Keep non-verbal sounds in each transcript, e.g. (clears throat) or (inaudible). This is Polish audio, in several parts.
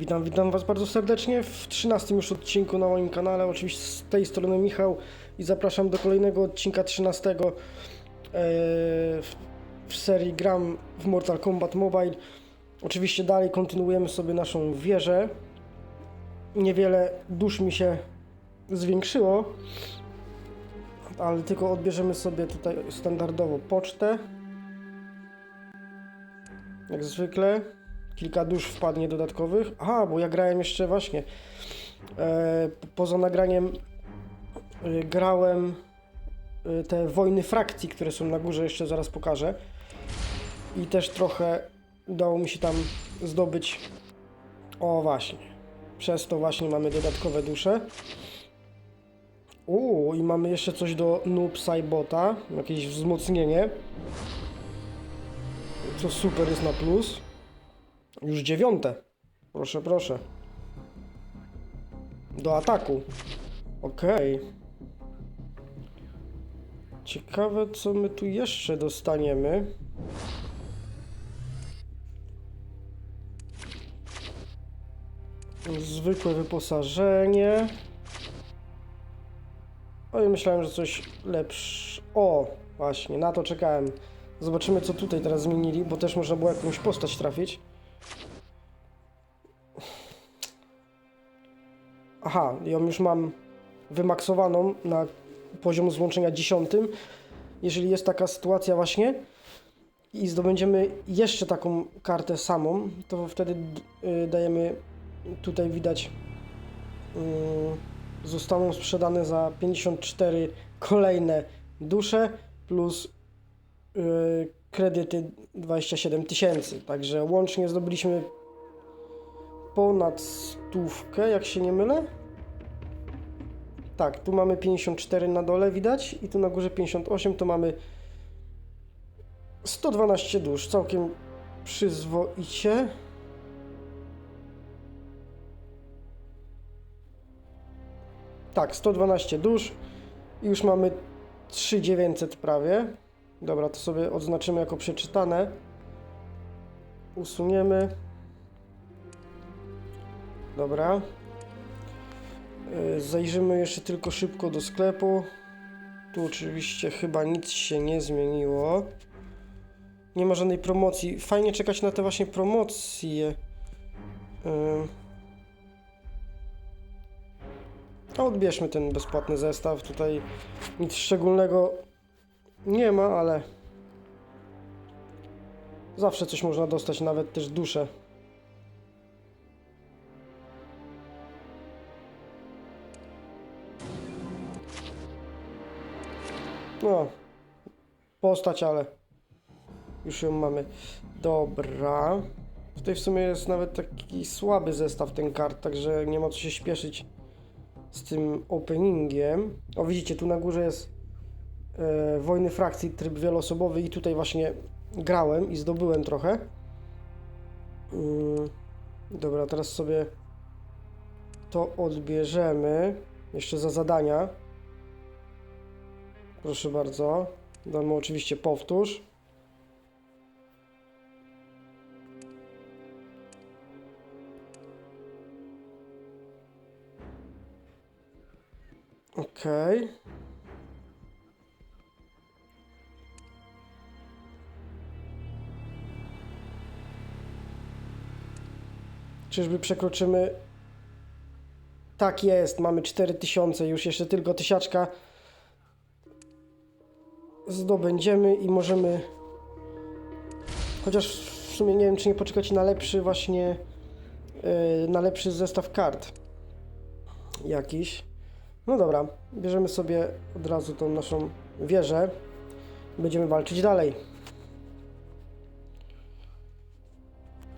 Witam, witam Was bardzo serdecznie w 13 już odcinku na moim kanale. Oczywiście z tej strony Michał i zapraszam do kolejnego odcinka 13 e, w, serii Gram w Mortal Kombat Mobile. Oczywiście dalej kontynuujemy sobie naszą wieżę. Niewiele dusz mi się zwiększyło, ale tylko odbierzemy sobie tutaj standardowo pocztę. Jak zwykle. Kilka dusz wpadnie dodatkowych. Aha, bo ja grałem jeszcze właśnie. E, poza nagraniem e, grałem e, te wojny frakcji, które są na górze, jeszcze zaraz pokażę. I też trochę udało mi się tam zdobyć. O, właśnie. Przez to właśnie mamy dodatkowe dusze. O, i mamy jeszcze coś do Noob Saibota, jakieś wzmocnienie. Co super jest na plus. Już dziewiąte. Proszę, proszę. Do ataku. Okej. Ciekawe, co my tu jeszcze dostaniemy. Zwykłe wyposażenie. Oj, myślałem, że coś lepsze. O, właśnie, na to czekałem. Zobaczymy, co tutaj teraz zmienili, bo też można było jakąś postać trafić. Aha, ją już mam wymaksowaną na poziom złączenia 10. Jeżeli jest taka sytuacja właśnie i zdobędziemy jeszcze taką kartę samą, to wtedy y, dajemy, tutaj widać, y, zostaną sprzedane za 54 kolejne dusze plus y, kredyty 27 tysięcy. Także łącznie zdobyliśmy ponad stówkę, jak się nie mylę. Tak, tu mamy 54 na dole widać i tu na górze 58, to mamy 112 dusz, całkiem przyzwoicie. Tak, 112 dusz i już mamy 3900 prawie. Dobra, to sobie odznaczymy jako przeczytane. Usuniemy. Dobra. Y, Zajrzymy jeszcze tylko szybko do sklepu. Tu oczywiście chyba nic się nie zmieniło. Nie ma żadnej promocji. Fajnie czekać na te właśnie promocje. Ym. A odbierzmy ten bezpłatny zestaw. Tutaj nic szczególnego nie ma, ale zawsze coś można dostać, nawet też duszę. No, postać, ale już ją mamy. Dobra. Tutaj w sumie jest nawet taki słaby zestaw ten kart, także nie ma co się śpieszyć z tym openingiem. O, widzicie, tu na górze jest e, Wojny Frakcji, tryb wieloosobowy i tutaj właśnie grałem i zdobyłem trochę. Mm, dobra, teraz sobie to odbierzemy. Jeszcze za zadania. Proszę bardzo. Damy oczywiście powtórz. Okej. Czyżby przekroczymy? Tak jest, mamy 4000, już jeszcze tylko tysiaczka zdobędziemy i możemy. Chociaż w sumie nie wiem, czy nie poczekać na lepszy właśnie. Yy, na lepszy zestaw kart. Jakiś. No dobra, bierzemy sobie od razu tą naszą wieżę. Będziemy walczyć dalej.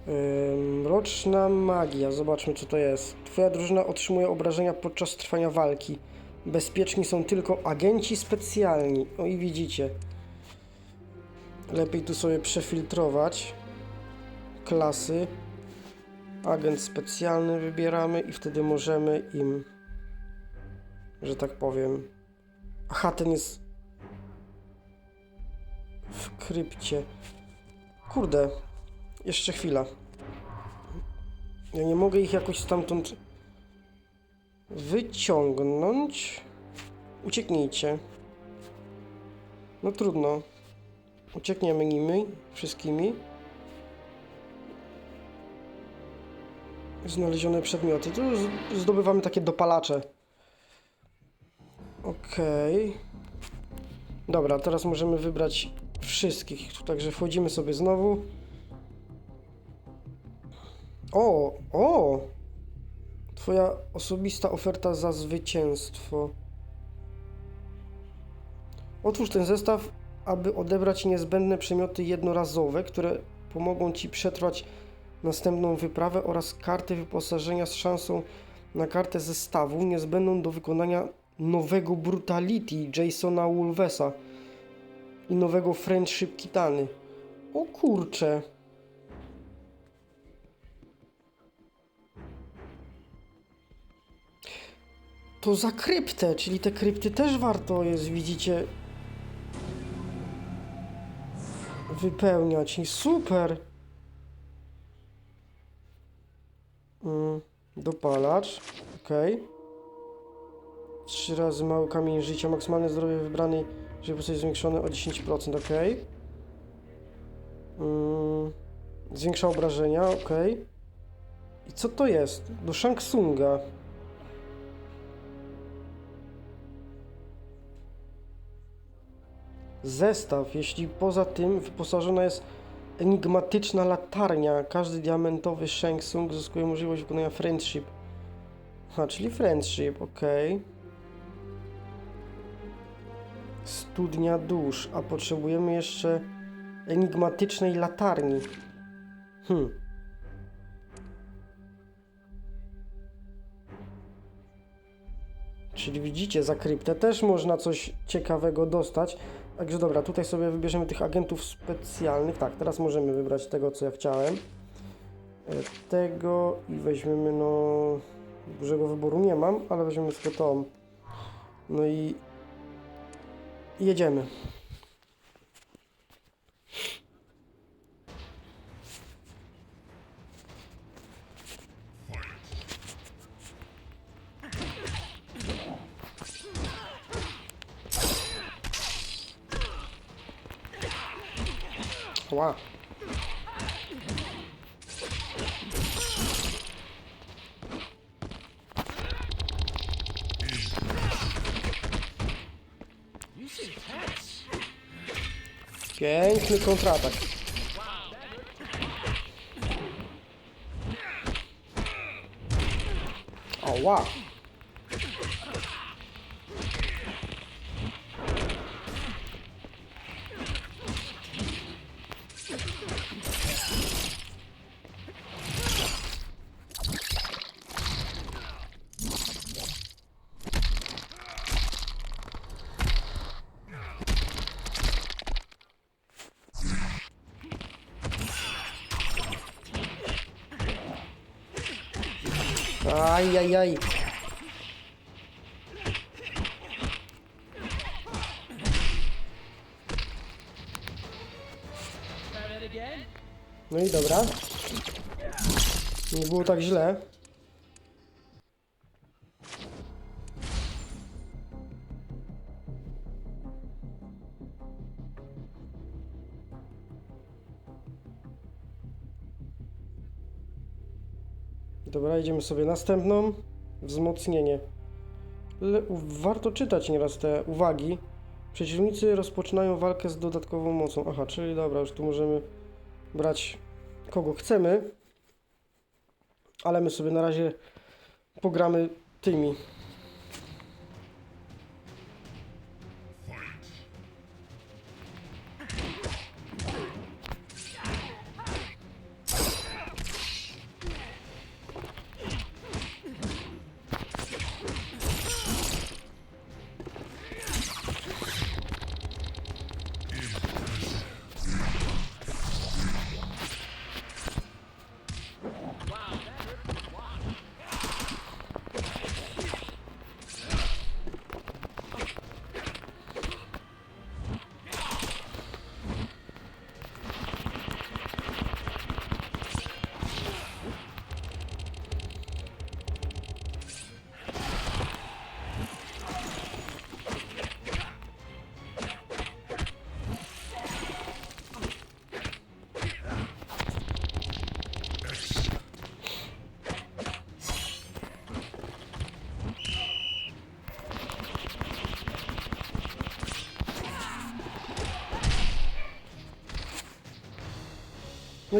Ym, Mroczna magia. Zobaczmy, co to jest. Twoja drużyna otrzymuje obrażenia podczas trwania walki. Bezpieczni są tylko agenci specjalni. O i widzicie. Lepiej tu sobie przefiltrować klasy. Agent specjalny wybieramy i wtedy możemy im, że tak powiem. Aha, ten jest w krypcie. Kurde, jeszcze chwila. Ja nie mogę ich jakoś stamtąd wyciągnąć. Ucieknijcie. No trudno. Uciekniemy nimi, wszystkimi. Znalezione przedmioty. Tu zdobywamy takie dopalacze. Okej. Dobra, teraz możemy wybrać wszystkich. Także wchodzimy sobie znowu. O, o! Twoja osobista oferta za zwycięstwo. Otwórz ten zestaw, aby odebrać niezbędne przymioty jednorazowe, które pomogą Ci przetrwać następną wyprawę oraz kartę wyposażenia z szansą na kartę zestawu niezbędną do wykonania nowego Brutality Jasona Wolvesa i nowego Friendship Kitany. O kurcze. To za kryptę, czyli te krypty też warto jest, widzicie, wypełniać. I super. Mm, dopalacz, ok. Trzy razy mały kamień życia, maksymalne zdrowie wybranej, żeby zostać zwiększone o 10%, ok. Mm, zwiększa obrażenia, ok. I co to jest? Do Shang Tsunga. Zestaw, jeśli poza tym wyposażona jest enigmatyczna latarnia, każdy diamentowy Shang Tsung zyskuje możliwość wykonania friendship. Ha, czyli friendship, ok. Studnia dusz, a potrzebujemy jeszcze enigmatycznej latarni. Hmm. Czyli widzicie, za kryptę też można coś ciekawego dostać. Także dobra, tutaj sobie wybierzemy tych agentów specjalnych. Tak, teraz możemy wybrać tego, co ja chciałem. E, Tego i weźmiemy, no... Dużego wyboru nie mam, ale weźmiemy sobie tą. No i... i jedziemy. Ła. Piękny kontratak. Ała. Aj, aj, aj. No i dobra. Nie było tak źle. Dobra, idziemy sobie następną. Wzmocnienie. Le warto czytać nieraz te uwagi. Przeciwnicy rozpoczynają walkę z dodatkową mocą. Aha, czyli dobra, już tu możemy brać kogo chcemy. Ale my sobie na razie pogramy tymi.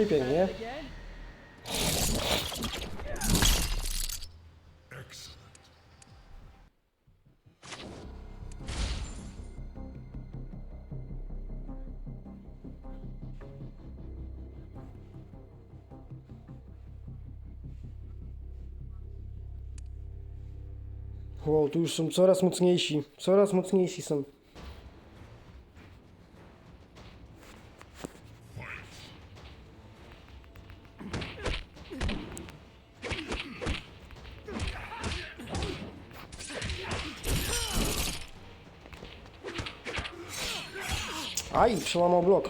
Pięknie. Again? Wow, tu już są coraz mocniejsi. Coraz mocniejsi są. Aj, przełamał blok.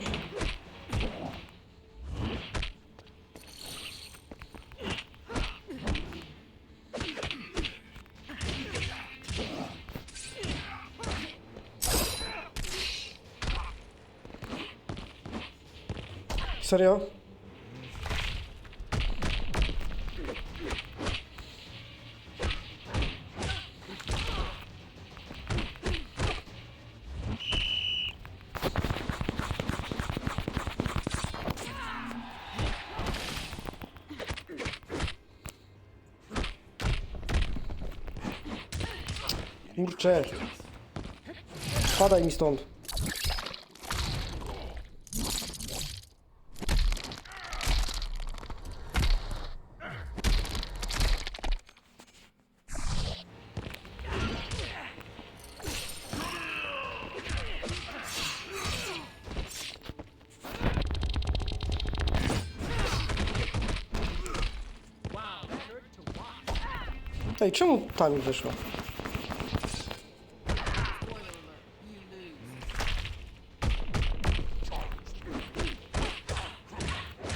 Serio? Kurczę. Spadaj mi stąd. Ej, czemu tam mi wyszło?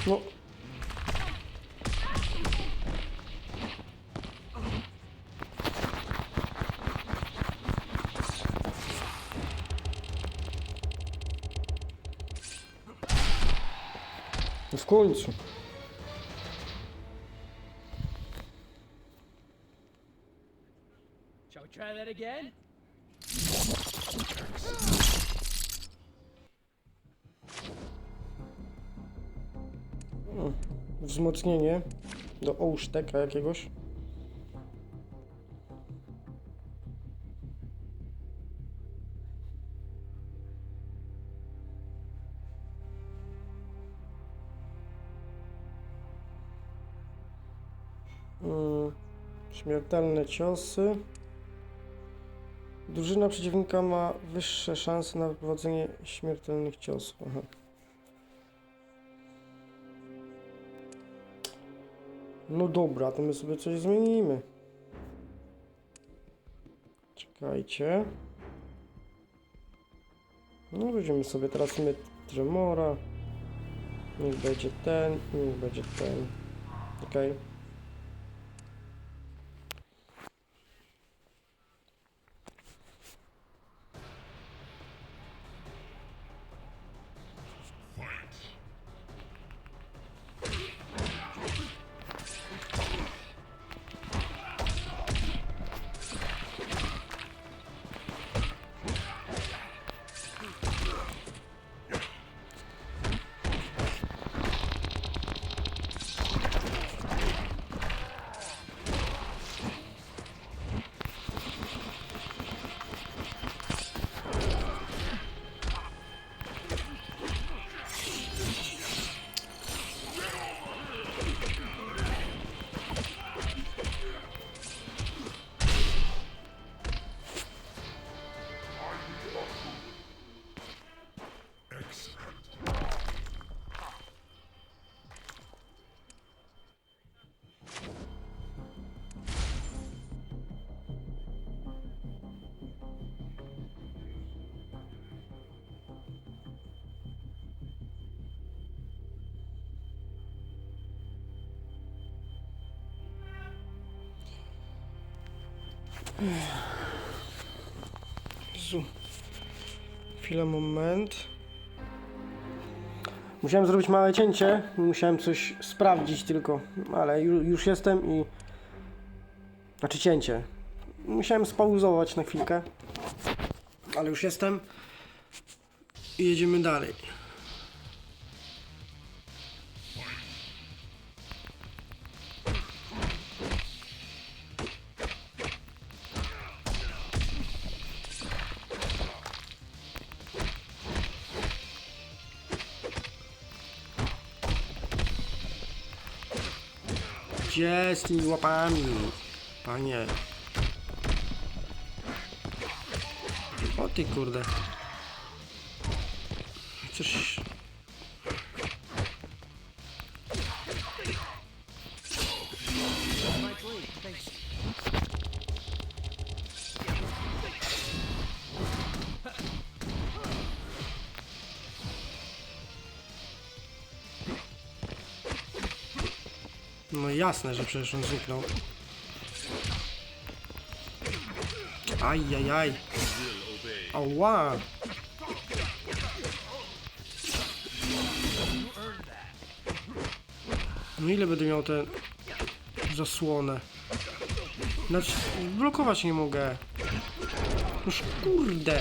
No. That again? Wzmocnienie do ołszteka jakiegoś. Mm, Śmiertelne ciosy. Drużyna przeciwnika ma wyższe szanse na wyprowadzenie śmiertelnych ciosów. Aha. No dobra, to my sobie coś zmienimy. Czekajcie. No weźmiemy sobie teraz my Tremora. Niech będzie ten, niech będzie ten. Okej. Jezu. Chwilę, moment. Musiałem zrobić małe cięcie. Musiałem coś sprawdzić tylko, ale ju, już jestem i... Znaczy cięcie. Musiałem spauzować na chwilkę. Ale już jestem. I jedziemy dalej. Gdzie z tymi łapami? Panie. O ty kurde. Coś... jasne, że przecież on zniknął. Ajajaj. Ała. No ile będę miał tę zasłonę? Znaczy, blokować nie mogę. Noż kurde.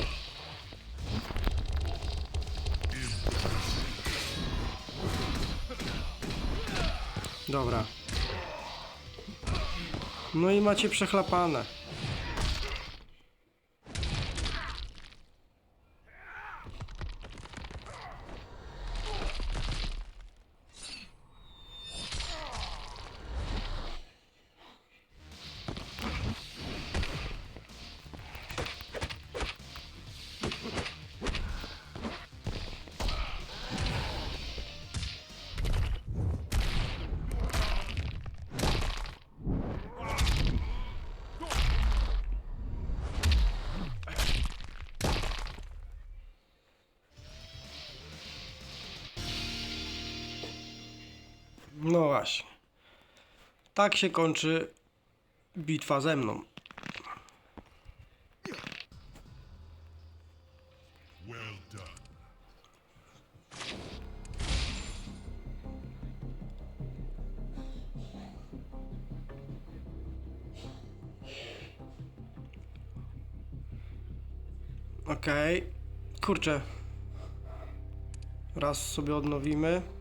Dobra. No i macie przechlapane. Tak się kończy bitwa ze mną. Okej. Kurczę. Raz sobie odnowimy.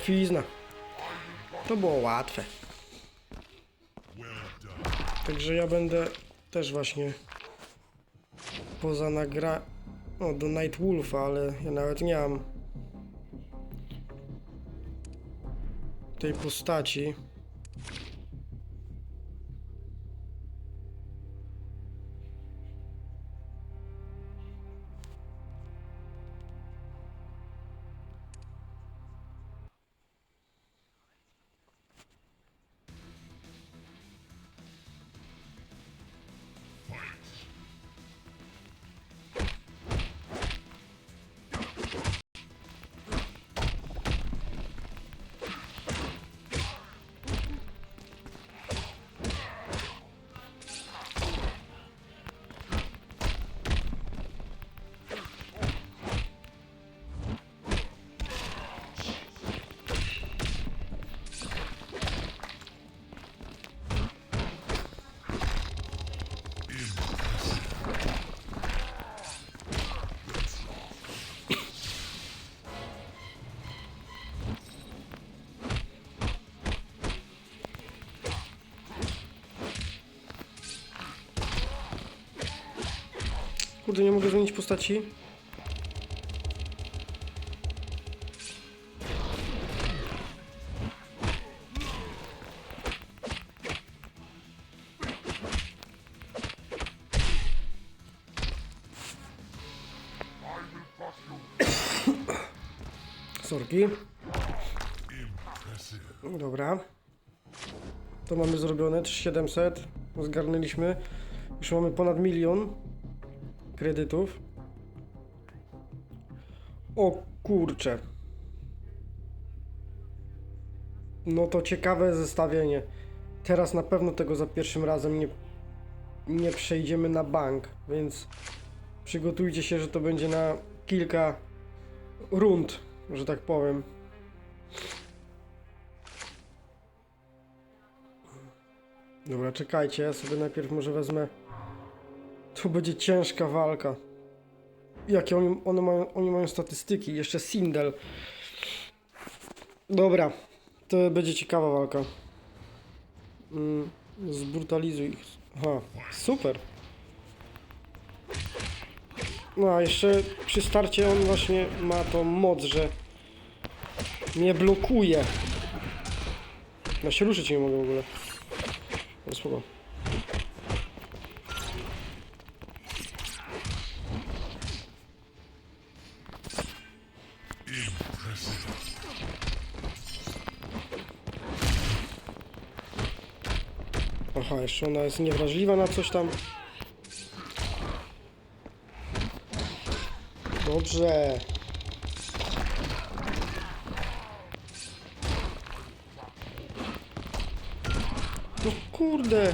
Łatwizna. To było łatwe. Także ja będę też właśnie poza nagra... No, do Night Wolfa, ale ja nawet nie mam tej postaci. Kurde, nie mogę zmienić postaci. (coughs) Sorki. Dobra. To mamy zrobione, 3700. Zgarnęliśmy. Już mamy ponad milion kredytów. O kurcze. No to ciekawe zestawienie. Teraz na pewno tego za pierwszym razem nie, nie przejdziemy na bank, więc przygotujcie się, że to będzie na kilka rund, że tak powiem. Dobra, czekajcie, ja sobie najpierw może wezmę. To będzie ciężka walka. Jakie oni, one mają, oni mają statystyki? Jeszcze Sindel. Dobra, to będzie ciekawa walka. Mm, zbrutalizuj ich. Aha, super. No a jeszcze przy starcie on właśnie ma tą moc, że mnie blokuje. Ja się ruszyć nie mogę w ogóle. No spoko. Aha, jeszcze ona jest niewrażliwa na coś tam. Dobrze. No kurde.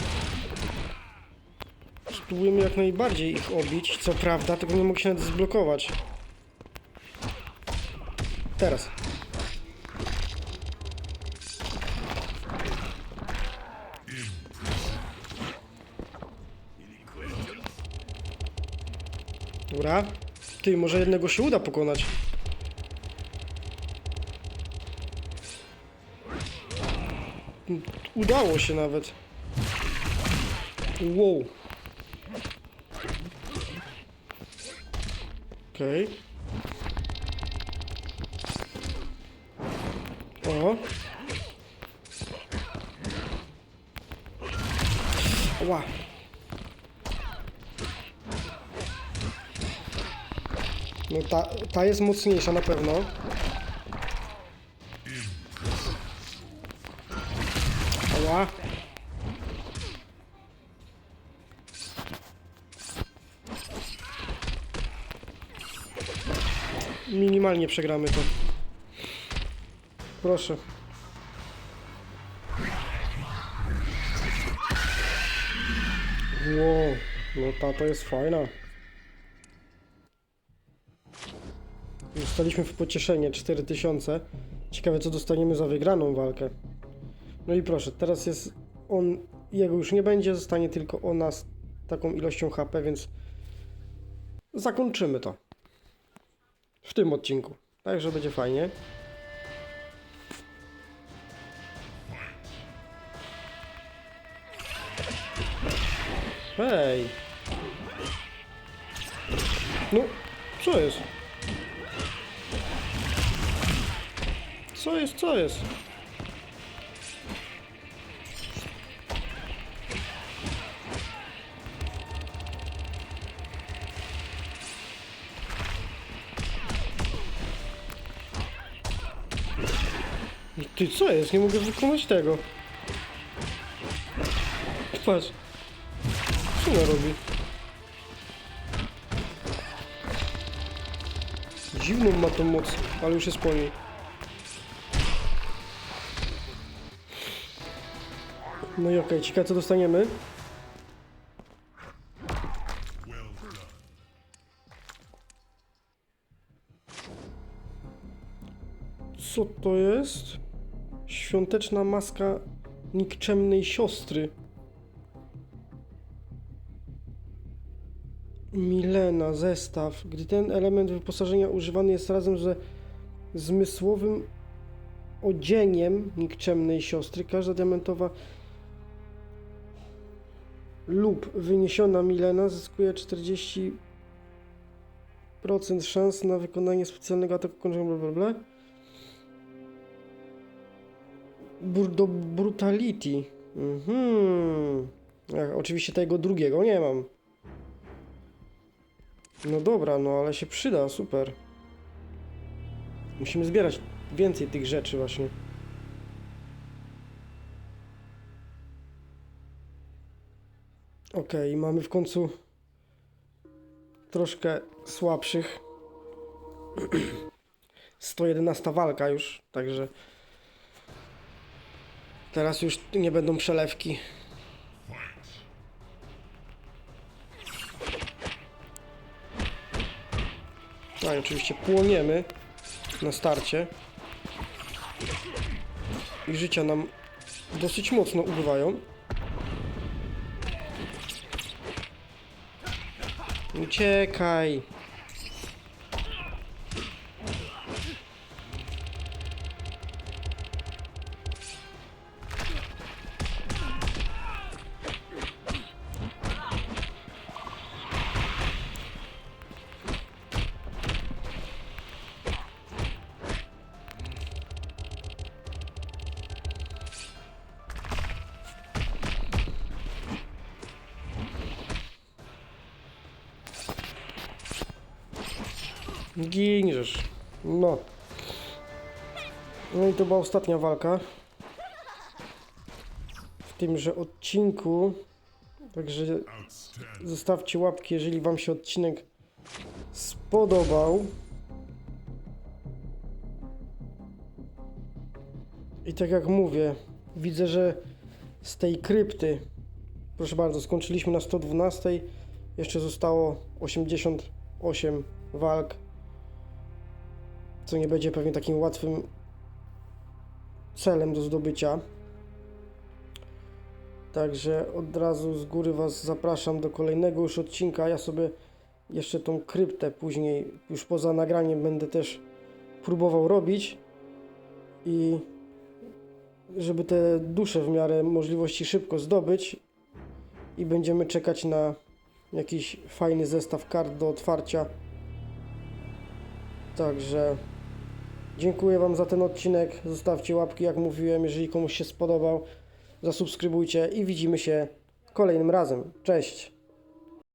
Spróbujemy jak najbardziej ich obić. Co prawda, tego nie mogę się nawet zblokować. Teraz. Ty, może jednego się uda pokonać. Udało się nawet. Wow. Okej. O. Ła. No ta, ta jest mocniejsza na pewno. Ała. Minimalnie przegramy to. Proszę. Wow, no ta to jest fajna. Dostaliśmy w pocieszenie 4000. Ciekawe co dostaniemy za wygraną walkę. No i proszę, teraz jest on, jego już nie będzie, zostanie tylko ona z taką ilością HP, więc zakończymy to. W tym odcinku. Także będzie fajnie. Hej! No, co jest? Co jest, co jest? Ty, co jest? Nie mogę wykonać tego. Patrz. Co ona robi? Dziwną ma tą moc, ale już jest po niej. No i okej, ciekawe co dostaniemy. Co to jest? Świąteczna maska nikczemnej siostry. Milena, zestaw. Gdy ten element wyposażenia używany jest razem ze zmysłowym odzieniem nikczemnej siostry, każda diamentowa lub wyniesiona Milena zyskuje 40% szans na wykonanie specjalnego ataku kończenia bla bla bla. Bur do Brutality. Mhm. Ach, oczywiście tego drugiego nie mam. No dobra, no ale się przyda, super. Musimy zbierać więcej tych rzeczy właśnie. Okej, mamy w końcu troszkę słabszych. (clears throat) 111 walka już, także teraz już nie będą przelewki. No i oczywiście płoniemy na starcie. I życia nam dosyć mocno ubywają. Uciekaj! Była ostatnia walka. W tymże odcinku. Także zostawcie łapki, jeżeli Wam się odcinek spodobał. I tak jak mówię, widzę, że z tej krypty, proszę bardzo, skończyliśmy na 112. Jeszcze zostało 88 walk. Co nie będzie pewnie takim łatwym celem do zdobycia. Także od razu z góry Was zapraszam do kolejnego już odcinka. Ja sobie jeszcze tą kryptę później, już poza nagraniem, będę też próbował robić. I żeby te dusze w miarę możliwości szybko zdobyć. I będziemy czekać na jakiś fajny zestaw kart do otwarcia. Także dziękuję Wam za ten odcinek. Zostawcie łapki, jak mówiłem, jeżeli komuś się spodobał zasubskrybujcie i widzimy się kolejnym razem. Cześć!